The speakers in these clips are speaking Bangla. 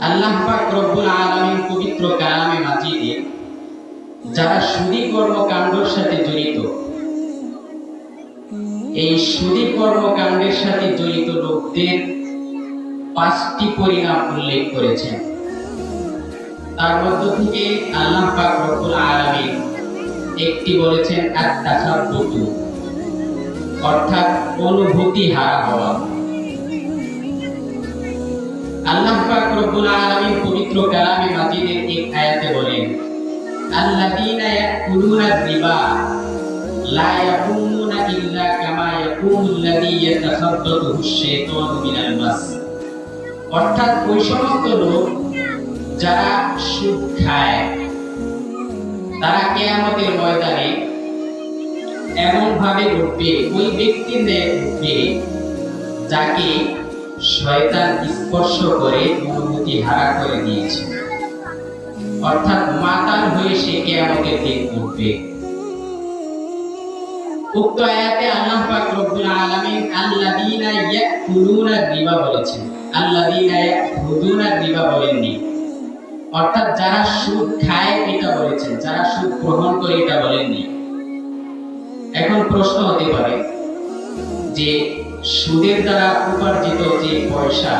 আল্লাহ পাক রব্বুল আলামিন পবিত্র কালামে মাজিদে যারা সুদী কর্মকাণ্ডের সাথে জড়িত, এই সুদী কর্মকাণ্ডের সাথে জড়িত লোকদের পাঁচটি পরিণাম উল্লেখ করেছেন। তার মধ্য থেকে আল্লাহ পাক রব্বুল আলামিন একটি বলেছেন আত্মাসাব্বতু অর্থাৎ অনুভূতি হারা হওয়া। আল্লাহ পাক রব্বুল আলামিন পবিত্র কালামে মাজিদের এক আয়াতে বলেন, আল্লাযীনা ইয়াকুলুনা রিবা লা ইয়াকুমুনা ইল্লা কামা ইয়াকুমুল্লাযী ইয়াতাখাব্বাতুহু আশ-শাইতানু মিনাল মাস অর্থাৎ ওই সমস্ত লোক যারা সুদ খায় তারা কেয়ামতের ময়দানে এমন ভাবে উঠবে ওই ব্যক্তির ন্যায় যাকে শয়তান স্পর্শ করে অনুভূতি হারা করে দিয়েছে। অর্থাৎ মাতাল হয়ে সে কেয়ামতের দিন উঠবে। উক্ত আয়াতে আল্লাহ পাক রব্বুল আলামিন আল্লাযীনা ইয়াকুলুনা রিবা বলেছেন। আল্লাযীনা ইয়াকুলুনা রিবা বলেননি। অর্থাৎ যারা সুদ খায় এটা বলেছেন, যারা সুদ গ্রহণ করে এটা বলেননি। এখন প্রশ্ন হতে পারে যে সুদের দ্বারা উপার্জিত যে পয়সা,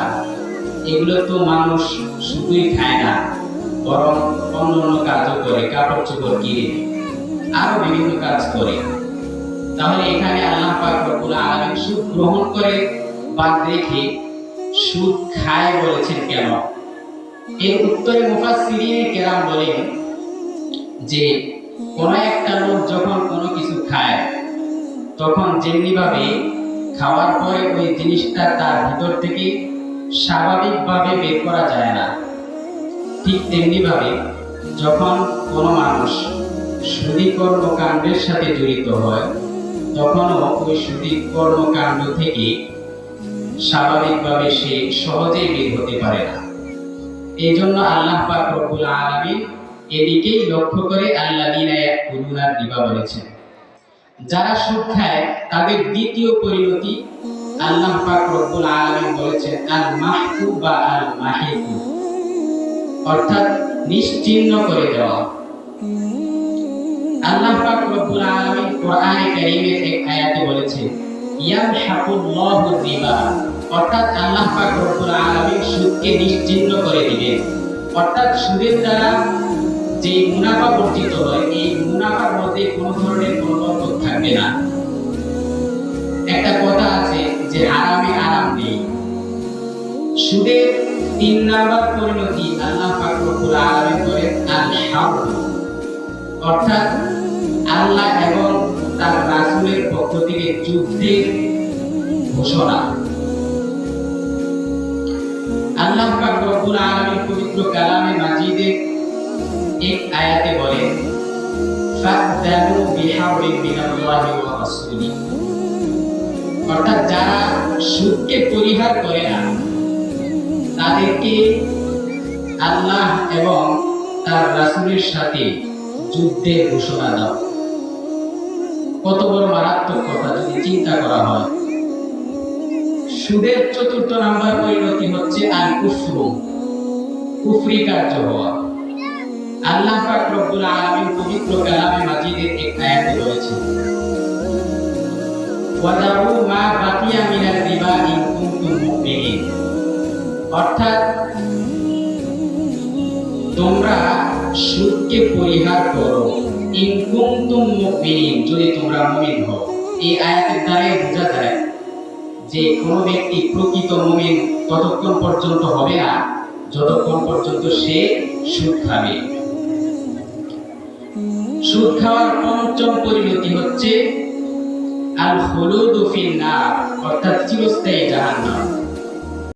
এগুলো তো মানুষ শুধুই খায় না, বরং অন্য অন্য কাজও করে, কাপড় চোপড় কিনে, আরও বিভিন্ন কাজ করে। তাহলে এখানে আল্লাহ পাক রব্বুল আলামিন সুদ গ্রহণ করে, বাদ রেখে সুদ খায় বলেছেন কেন? এর উত্তরে মুফাসসিরিনে কেরাম বলেন যে, কোন একটা লোক যখন কোনো কিছু খায়, তখন যেমনি ভাবে খাওয়ার পরে ওই জিনিসটা তার ভিতর থেকে স্বাভাবিকভাবে বের করা যায় না। ঠিক তেমনি ভাবে যখন কোনো মানুষ সুদী কর্মকাণ্ডের সাথে জড়িত হয়, তখনও ওই সুদী কর্মকাণ্ড থেকে স্বাভাবিকভাবে সে সহজেই বের হতে পারে না। এই জন্য আল্লাহ পাক রব্বুল আলামিন এদিকেই লক্ষ্য করে ইয়াকুলুনা রিবা বলেছেন যারা সুদ খায়, তাদের দ্বিতীয় পরিণতি আল্লাহ পাক রব্বুল আলামিন বলেছেন আল মাহকু বা আল মাহিকু অর্থাৎ নিশ্চিহ্ন করে দেওয়া। আল্লাহ পাক রব্বুল আলামিন কোরআনে কারীমের এক আয়াতে বলেছেন ইয়ামহাকুল্লাহু রিবা। অর্থাৎ আল্লাহ পাক রব্বুল আলামিন সুদকে নিশ্চিহ্ন করে দিবেন। অর্থাৎ সুদের দ্বারা যে মুনাফা অর্জিত হয় একটা কথা আছে যে হারামে আরাম নেই। সুদের তিন নাম্বার পরিণতি আল্লাহ পাক রব্বুল আলামিন বলেন আল অর্থাৎ আল্লাহ এবং তার রাসূলের পক্ষ থেকে যুদ্ধের ঘোষণা। আল্লাহ পাক রব্বুল পবিত্র কালামে মাজিদে এক আয়াতে বলেন ফাদানু বিহাউলিন মিনাল্লাহি ওয়া রাসূলি। অর্থাৎ যারা সুদকে পরিহার করে না, তাদেরকে আল্লাহ এবং তার রাসূলের সাথে যুদ্ধের ঘোষণা দাও। কত বড় মারাত্মক কথা, যদি চিন্তা করা হয়। সুদের চতুর্থ নাম্বার পরিণতি হচ্ছে আল কুফরু, কুফরি কার্য হওয়া। আল্লাহ পাক রব্বুল আলামিন পবিত্র কালামে মাজিদের এক আয়াতে বলেছেন ওয়াদাউ মা বাকিয়া মিনাল রিবা কুনতুম মুমিনিন। অর্থাৎ তোমরা সুদকে পরিহার করো। ইন কুনতুম মুমিনিন, যদি তোমরা মুমিন হও। এই আয়াতের দ্বারাই বোঝা যায় যে কোনো ব্যক্তি প্রকৃত মুমিন ততক্ষণ পর্যন্ত হবে না, যতক্ষণ পর্যন্ত সে সুদ খাবে। সুদ খাওয়ার পঞ্চম পরিণতি হচ্ছে আল হলুদ ফিন নার অর্থাৎ চিরস্থায়ী জাহান্নাম।